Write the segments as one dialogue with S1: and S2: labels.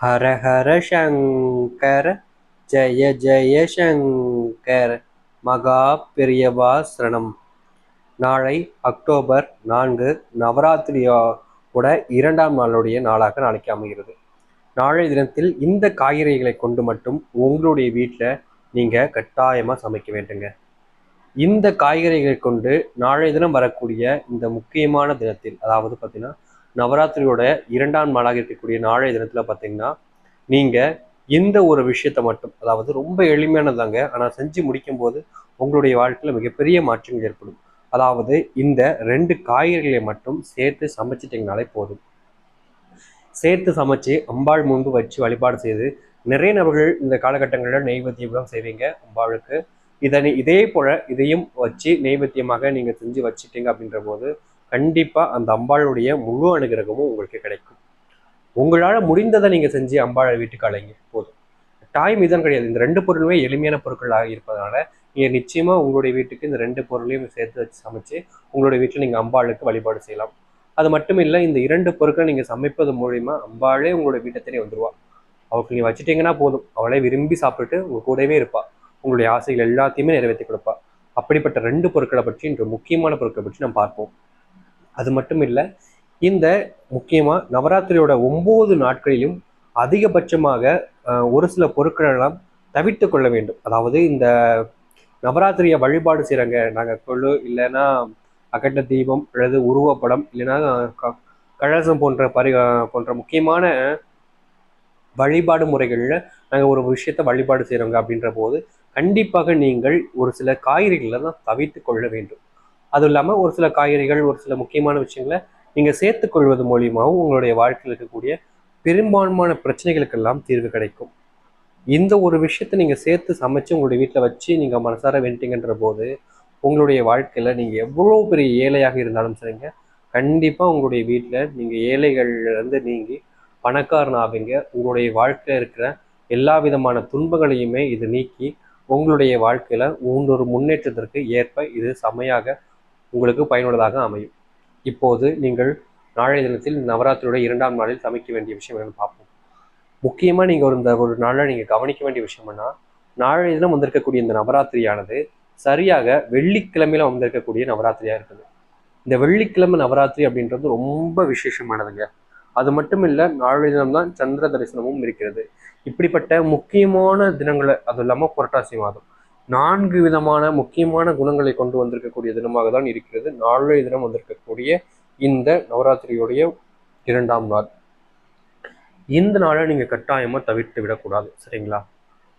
S1: ஹர ஹர சங்கர ஜெய ஜெய சங்கர் மகா பிரியபாசரணம் நாளை அக்டோபர் நான்கு நவராத்திரியோட இரண்டாம் நாளுடைய நாளாக நாளைக்கு அமைகிறது. நாளைய தினத்தில் இந்த காய்கறிகளை கொண்டு மட்டும் உங்களுடைய வீட்டில் நீங்கள் கட்டாயமாக சமைக்க வேண்டுங்க. இந்த காய்கறிகளை கொண்டு நாளைய தினம் வரக்கூடிய இந்த முக்கியமான தினத்தில் அதாவது பார்த்தீங்கன்னா நவராத்திரியோட இரண்டாம் நாளாக இருக்கக்கூடிய நாளைய தினத்தில் பார்த்தீங்கன்னா நீங்கள் இந்த ஒரு விஷயத்தை மட்டும் அதாவது ரொம்ப எளிமையானதாங்க ஆனால் செஞ்சு முடிக்கும் போது உங்களுடைய வாழ்க்கையில் மிகப்பெரிய மாற்றங்கள் ஏற்படும். அதாவது இந்த ரெண்டு காய்கறிகளை மட்டும் சேர்த்து சமைச்சிட்டிங்கனாலே போதும். சேர்த்து சமைச்சு அம்பாள் முன்பு வச்சு வழிபாடு செய்து நிறைய நபர்கள் இந்த காலகட்டங்களில் நெய்வேத்தியம் செய்வீங்க அம்பாளுக்கு. இதனை இதே போல இதையும் வச்சு நெய்வேத்தியமாக நீங்கள் செஞ்சு வச்சுட்டீங்க அப்படின்ற போது கண்டிப்பாக அந்த அம்பாளுடைய முழு அனுகிரகமும் உங்களுக்கு கிடைக்கும். உங்களால் முடிந்ததை நீங்கள் செஞ்சு அம்பாளை வீட்டுக்கு அழைங்க போதும். டாய் மிதம் கிடையாது. இந்த ரெண்டு பொருளுமே எளிமையான பொருட்களாக இருப்பதனால நீங்கள் நிச்சயமாக உங்களுடைய வீட்டுக்கு இந்த ரெண்டு பொருளையும் சேர்த்து வச்சு சமைச்சு உங்களுடைய வீட்டில் நீங்கள் அம்பாளுக்கு வழிபாடு செய்யலாம். அது மட்டும் இல்லை இந்த இரண்டு பொருட்களை நீங்கள் சமைப்பது மூலிமா அம்பாளே உங்களுடைய வீட்டை தேடி வந்துடுவா அவளுக்கு நீங்கள் வச்சுட்டீங்கன்னா போதும். அவளே விரும்பி சாப்பிட்டுட்டு உங்க கூடவே இருப்பா. உங்களுடைய ஆசைகள் எல்லாத்தையுமே நிறைவேற்றி கொடுப்பா. அப்படிப்பட்ட ரெண்டு பொருட்களை பற்றி இன்று முக்கியமான பொருட்களை பற்றி நம்ம பார்ப்போம். அது மட்டும் இல்லை இந்த முக்கியமாக நவராத்திரியோட ஒம்பது நாட்களிலும் அதிகபட்சமாக ஒரு சில பொருட்களெல்லாம் தவிர்த்து கொள்ள வேண்டும். அதாவது இந்த நவராத்திரியை வழிபாடு செய்கிறாங்க நாங்கள் கொள்ளு இல்லைன்னா அகட்ட தீபம் அல்லது உருவப்படம் இல்லைன்னா கழசம் போன்ற பரி போன்ற முக்கியமான வழிபாடு முறைகளில் நாங்கள் ஒரு விஷயத்த வழிபாடு செய்கிறோங்க அப்படின்ற போது கண்டிப்பாக நீங்கள் ஒரு சில காய்கறிகளை தான் தவிர்த்து கொள்ள வேண்டும். அதுவும் இல்லாமல் ஒரு சில காய்கறிகள் ஒரு சில முக்கியமான விஷயங்களை நீங்கள் சேர்த்துக்கொள்வது மூலியமாகவும் உங்களுடைய வாழ்க்கையில் இருக்கக்கூடிய பெரும்பான்மையான பிரச்சனைகளுக்கெல்லாம் தீர்வு கிடைக்கும். இந்த ஒரு விஷயத்தை நீங்கள் சேர்த்து சமைச்சு உங்களுடைய வீட்டில் வச்சு நீங்கள் மனசார வேண்டிங்கன்ற போது உங்களுடைய வாழ்க்கையில் நீங்கள் எவ்வளோ பெரிய ஏழையாக இருந்தாலும் சரிங்க கண்டிப்பாக உங்களுடைய வீட்டில் நீங்கள் ஏழைகள்லேருந்து நீங்கி பணக்காரன் ஆவீங்க. உங்களுடைய வாழ்க்கையில் இருக்கிற எல்லா விதமான துன்பங்களையுமே இது நீக்கி உங்களுடைய வாழ்க்கையில் ஒரு முன்னேற்றத்திற்கு ஏற்ப இது செமையாக உங்களுக்கு பயனுள்ளதாக அமையும். இப்போது நீங்கள் நாளைய தினத்தில் நவராத்திரியோட இரண்டாம் நாளில் சமைக்க வேண்டிய விஷயம் என்னன்னு பார்ப்போம். முக்கியமாக நீங்கள் ஒரு இந்த ஒரு நாளில் நீங்கள் கவனிக்க வேண்டிய விஷயம்னா நாளைய தினம் வந்திருக்கக்கூடிய இந்த நவராத்திரியானது சரியாக வெள்ளிக்கிழமையில வந்திருக்கக்கூடிய நவராத்திரியாக இருக்குது. இந்த வெள்ளிக்கிழமை நவராத்திரி அப்படின்றது ரொம்ப விசேஷமானதுங்க. அது மட்டும் இல்லை நாளைய தினம் தான் சந்திர தரிசனமும் இருக்கிறது. இப்படிப்பட்ட முக்கியமான தினங்களை அதுவும் இல்லாமல் புரட்டாசி மாதம். நான்கு விதமான முக்கியமான குணங்களை கொண்டு வந்திருக்கக்கூடிய தினமாக தான் இருக்கிறது. நாளைய தினம் வந்திருக்கக்கூடிய இந்த நவராத்திரியுடைய இரண்டாம் நாள். இந்த நாளை நீங்கள் கட்டாயமாக தவிர்த்து விடக்கூடாது சரிங்களா?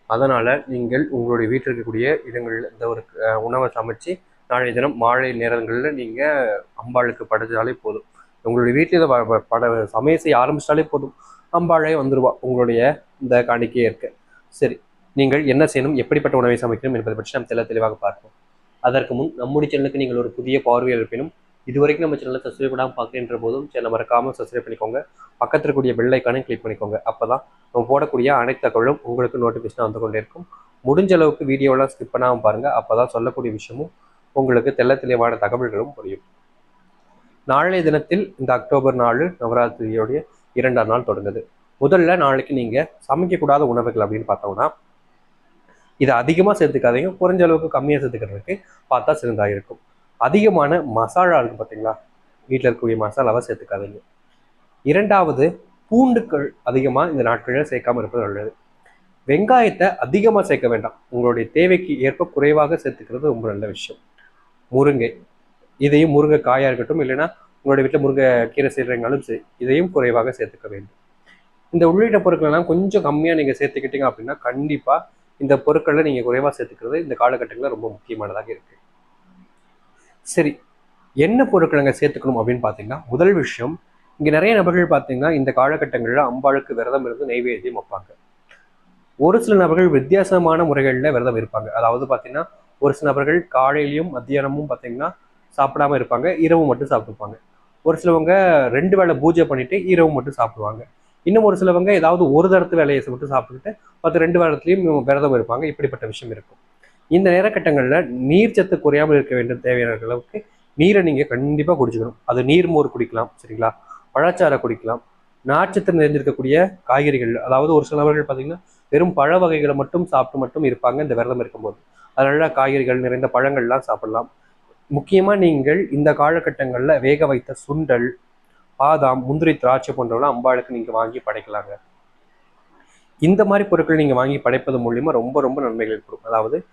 S1: அதனால் நீங்கள் உங்களுடைய வீட்டில் இருக்கக்கூடிய இடங்களில் இந்த ஒரு உணவை சமைச்சு நாளைய தினம் மாலை நேரங்களில் நீங்கள் அம்பாளுக்கு படைச்சாலே போதும். உங்களுடைய வீட்டில் இதை பட சமையல் செய்ய ஆரம்பிச்சிட்டாலே போதும். அம்பாளே வந்துடுவா உங்களுடைய இந்த காணிக்கையே இருக்க சரி நீங்கள் என்ன செய்யணும் எப்படிப்பட்ட உணவை சமைக்கணும் என்பதை பற்றி நம்ம தெல்ல தெளிவாக பார்ப்போம். அதற்கு முன் நம்முடைய சேனலுக்கு நீங்கள் ஒரு புதிய பார்வையில் இருப்பினும் இதுவரைக்கும் நம்ம சேனலை சப்ஸ்கிரைப் பண்ணாமல் பார்க்கின்ற போதும் சேனல் மறக்காமல் சப்ஸ்கிரைப் பண்ணிக்கோங்க. பக்கத்தில் இருக்கக்கூடிய பெல் கிளிக் பண்ணிக்கோங்க. அப்போ தான் நம்ம போடக்கூடிய அனைத்து தகவலும் உங்களுக்கு நோட்டிஃபிகேஷன் வந்து கொண்டே இருக்கும். முடிஞ்ச அளவுக்கு வீடியோலாம் ஸ்கிப் பண்ணாமல் பாருங்கள் அப்போ தான் சொல்லக்கூடிய விஷயமும் உங்களுக்கு தெல்ல தெளிவான தகவல்களும் புரியும். நாளைய தினத்தில் இந்த அக்டோபர் நாலு நவராத்திரியோடைய இரண்டாம் நாள் தொடங்குது. முதல்ல நாளைக்கு நீங்கள் சமைக்கக்கூடாத உணவுகள் அப்படின்னு பார்த்தோம்னா இதை அதிகமாக சேர்த்துக்காதீங்க. குறைஞ்ச அளவுக்கு கம்மியாக சேர்த்துக்கிறதுக்கு பார்த்தா சிறந்தாக இருக்கும். அதிகமான மசாலா இருக்குது பார்த்தீங்களா வீட்டில் இருக்கக்கூடிய மசாலாவை சேர்த்துக்காதீங்க. இரண்டாவது பூண்டுக்கள் அதிகமாக இந்த நாட்களில் சேர்க்காமல் இருப்பது நல்லது. வெங்காயத்தை அதிகமாக சேர்க்க வேண்டாம். உங்களுடைய தேவைக்கு ஏற்ப குறைவாக சேர்த்துக்கிறது ரொம்ப நல்ல விஷயம். முருங்கை. இதையும் முருங்கை காயாக இருக்கட்டும் இல்லைன்னா உங்களுடைய வீட்டில் முருங்கை கீரை செய்கிறீங்களும் சரி இதையும் குறைவாக சேர்த்துக்க வேண்டும். இந்த உள்ளிட்ட பொருட்களெல்லாம் கொஞ்சம் கம்மியாக நீங்கள் சேர்த்துக்கிட்டீங்க அப்படின்னா கண்டிப்பாக இந்த பொருட்களை நீங்கள் குறைவாக சேர்த்துக்கிறது இந்த காலகட்டங்களில் ரொம்ப முக்கியமானதாக இருக்குது சரி என்ன பொருட்கள் அங்கே சேர்த்துக்கணும் அப்படின்னு பார்த்தீங்கன்னா முதல் விஷயம் இங்கே நிறைய நபர்கள் பார்த்தீங்கன்னா இந்த காலகட்டங்களில் அம்பாளுக்கு விரதம் இருந்து நைவேத்தியம் வைப்பாங்க. ஒரு சில நபர்கள் வித்தியாசமான முறைகளில் விரதம் இருப்பாங்க. அதாவது பார்த்தீங்கன்னா ஒரு சில நபர்கள் காலையிலையும் மத்தியானமும் பார்த்தீங்கன்னா சாப்பிடாம இருப்பாங்க இரவு மட்டும் சாப்பிட்டுப்பாங்க. ஒரு சிலவங்க ரெண்டு வேளை பூஜை பண்ணிட்டு இரவு மட்டும் சாப்பிடுவாங்க. இன்னும் ஒரு சிலவங்க ஏதாவது ஒரு தரத்து வேலையை மட்டும் சாப்பிட்டுட்டு மற்ற ரெண்டு வாரத்துலையும் விரதம் இருப்பாங்க இப்படிப்பட்ட விஷயம் இருக்கும். இந்த நேரக்கட்டங்களில் நீர் சத்து குறையாமல் இருக்க வேண்டும் தேவையான அளவுக்கு நீரை நீங்கள் கண்டிப்பாக குடிச்சுக்கணும். அது நீர் மோர் குடிக்கலாம் சரிங்களா? பழச்சாரை குடிக்கலாம். நார்ச்சத்து நிறைஞ்சிருக்கக்கூடிய காய்கறிகள் அதாவது ஒரு சில நபர்கள் பார்த்தீங்கன்னா வெறும் பழ வகைகளை மட்டும் சாப்பிட்டு மட்டும் இருப்பாங்க இந்த விரதம் இருக்கும்போது. அதனால காய்கறிகள் நிறைந்த பழங்கள்லாம் சாப்பிடலாம். முக்கியமாக நீங்கள் இந்த காலகட்டங்களில் வேக வைத்த சுண்டல் பாதாம் முந்திரி திராட்சை போன்றவெல்லாம் அம்பாளுக்கு நீங்கள் வாங்கி படைக்கலாங்க. இந்த மாதிரி பொருட்கள் நீங்கள் வாங்கி படைப்பது மூலியமா ரொம்ப ரொம்ப நன்மைகள் கொடுக்கும். அதாவது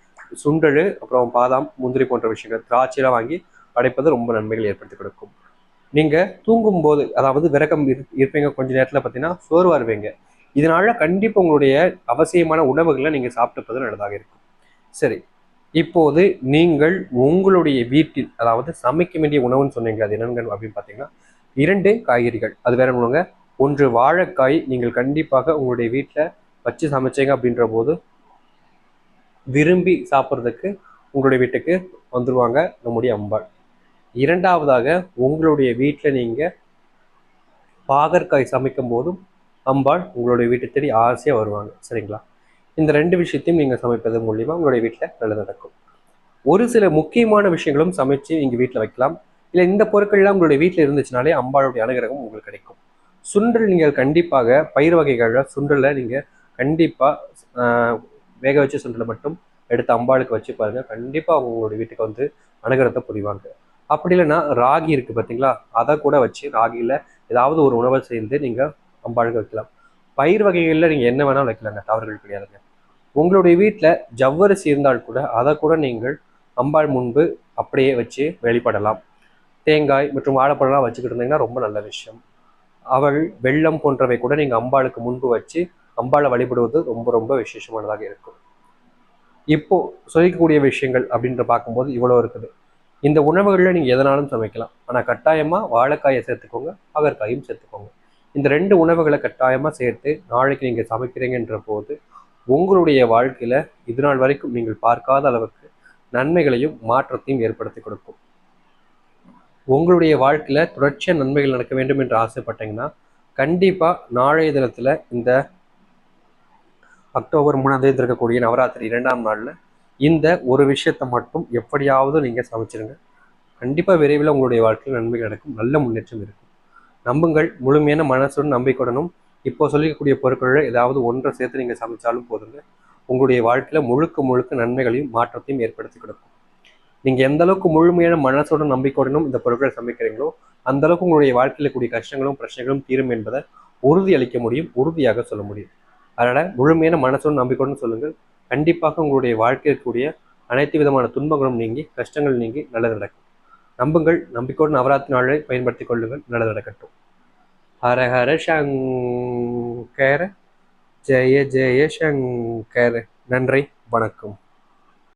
S1: சுண்டல் அப்புறம் பாதாம் முந்திரி போன்ற விஷயங்கள் திராட்சையெல்லாம் வாங்கி படைப்பது ரொம்ப நன்மைகள் ஏற்படுத்தி கொடுக்கும். நீங்கள் தூங்கும்போது அதாவது விரகம் இரு- இருப்பீங்க கொஞ்ச நேரத்தில் பார்த்தீங்கன்னா சோர்வாக இருப்பீங்க. இதனால கண்டிப்பாக உங்களுடைய அவசியமான உணவுகளை நீங்கள் சாப்பிட்டுப்பது நல்லதாக இருக்கும். சரி இப்போது நீங்கள் உங்களுடைய வீட்டில் அதாவது சமைக்க வேண்டிய உணவுன்னு சொன்னீங்க அது என்னங்க அப்படின்னு பார்த்தீங்கன்னா இரண்டு காய்கறிகள். அது வேற ஒன்றுங்க ஒன்று வாழைக்காய். நீங்கள் கண்டிப்பாக உங்களுடைய வீட்டில் வச்சு சமைச்சீங்க அப்படின்ற போது விரும்பி சாப்பிட்றதுக்கு உங்களுடைய வீட்டுக்கு வந்துடுவாங்க நம்முடைய அம்பாள். இரண்டாவதாக உங்களுடைய வீட்டில் நீங்கள் பாகற்காய் சமைக்கும் போதும் அம்பாள் உங்களுடைய வீட்டை தேடி ஆசையாக வருவாங்க. சரிங்களா? இந்த ரெண்டு விஷயத்தையும் நீங்கள் சமைப்பது மூலியமாக உங்களுடைய வீட்டில் நல்லது நடக்கும். ஒரு சில முக்கியமான விஷயங்களும் சமைச்சு நீங்கள் வீட்டில் வைக்கலாம். இல்லை இந்த பொருட்கள்லாம் உங்களுடைய வீட்டில் இருந்துச்சுனாலே அம்பாளுடைய அனுகிரகம் உங்களுக்கு கிடைக்கும். சுண்டல் நீங்கள் கண்டிப்பாக பயிர் வகைகளில் சுண்டலை நீங்கள் கண்டிப்பாக வேக வச்ச சுண்டலை மட்டும் எடுத்து அம்பாளுக்கு வச்சு பாருங்கள் கண்டிப்பாக அவங்க உங்களுடைய வீட்டுக்கு வந்து அனுகிரகத்தை புரிவாங்க. அப்படி இல்லைன்னா ராகி இருக்குது பார்த்தீங்களா அதை கூட வச்சு ராகியில் ஏதாவது ஒரு உணவை சேர்ந்து நீங்கள் அம்பாளுக்கு வைக்கலாம். பயிர் வகைகளில் நீங்கள் என்ன வேணாலும் வைக்கலாங்க தவறுகள் கிடையாதுங்க. உங்களுடைய வீட்டில் ஜவ்வரிசி இருந்தால் கூட அதை கூட நீங்கள் அம்பாள் முன்பு அப்படியே வச்சு வெளிப்படலாம். தேங்காய் மற்றும் வாழைப்பழம்லாம் வச்சுக்கிட்டு இருந்தீங்கன்னா ரொம்ப நல்ல விஷயம். அவள் வெள்ளம் போன்றவை கூட நீங்கள் அம்பாளுக்கு முன்பு வச்சு அம்பாளை வழிபடுவது ரொம்ப ரொம்ப விசேஷமானதாக இருக்கும். இப்போ சொல்லிக்கக்கூடிய விஷயங்கள் அப்படின்ற பார்க்கும்போது இவ்வளோ இருக்குது. இந்த உணவுகளில் நீங்கள் எதனாலும் சமைக்கலாம். ஆனால் கட்டாயமாக வாழைக்காயை சேர்த்துக்கோங்க அகற்காயும் சேர்த்துக்கோங்க. இந்த ரெண்டு உணவுகளை கட்டாயமாக சேர்த்து நாளைக்கு நீங்கள் சமைக்கிறீங்கன்ற போது உங்களுடைய வாழ்க்கையில் இது நாள் வரைக்கும் நீங்கள் பார்க்காத அளவுக்கு நன்மைகளையும் மாற்றத்தையும் ஏற்படுத்தி கொடுக்கும். உங்களுடைய வாழ்க்கையில் தொடர்ச்சியாக நன்மைகள் நடக்க வேண்டும் என்று ஆசைப்பட்டீங்கன்னா கண்டிப்பாக நாளைய தினத்தில் இந்த அக்டோபர் மூணாம் தேதி இருக்கக்கூடிய நவராத்திரி இரண்டாம் நாளில் இந்த ஒரு விஷயத்தை மட்டும் எப்படியாவது நீங்கள் சமைச்சிருங்க. கண்டிப்பாக விரைவில் உங்களுடைய வாழ்க்கையில் நன்மைகள் நடக்கும். நல்ல முன்னேற்றம் இருக்கும். நம்புங்கள். முழுமையான மனசுடன் நம்பிக்கையுடனும் இப்போ சொல்லிக்கக்கூடிய பொருட்களில் ஏதாவது ஒன்றை சேர்த்து நீங்கள் சமைச்சாலும் போதுங்க. உங்களுடைய வாழ்க்கையில் முழுக்க முழுக்க நன்மைகளையும் மாற்றத்தையும் ஏற்படுத்தி கொடுக்கும். நீங்கள் எந்த அளவுக்கு முழுமையான மனசோட நம்பிக்கையுடனும் இந்த பொருட்களை சமைக்கிறீங்களோ அந்த அளவுக்கு உங்களுடைய வாழ்க்கையில் கூடிய கஷ்டங்களும் பிரச்சனைகளும் தீரும் என்பதை உறுதி அளிக்க முடியும் உறுதியாக சொல்ல முடியும். அதனால் முழுமையான மனசோட நம்பிக்கையுடன் சொல்லுங்கள். கண்டிப்பாக உங்களுடைய வாழ்க்கையில் கூடிய அனைத்து விதமான துன்பங்களும் நீங்கி கஷ்டங்கள் நீங்கி நல்லது நடக்கும். நம்புங்கள் நம்பிக்கையுடன் நவராத்திரி நாளை பயன்படுத்திக் கொள்ளுங்கள் நல்லது நடக்கட்டும். ஹர ஹர சங்கர ஜெய ஜெய சங்கர. நன்றி வணக்கம்.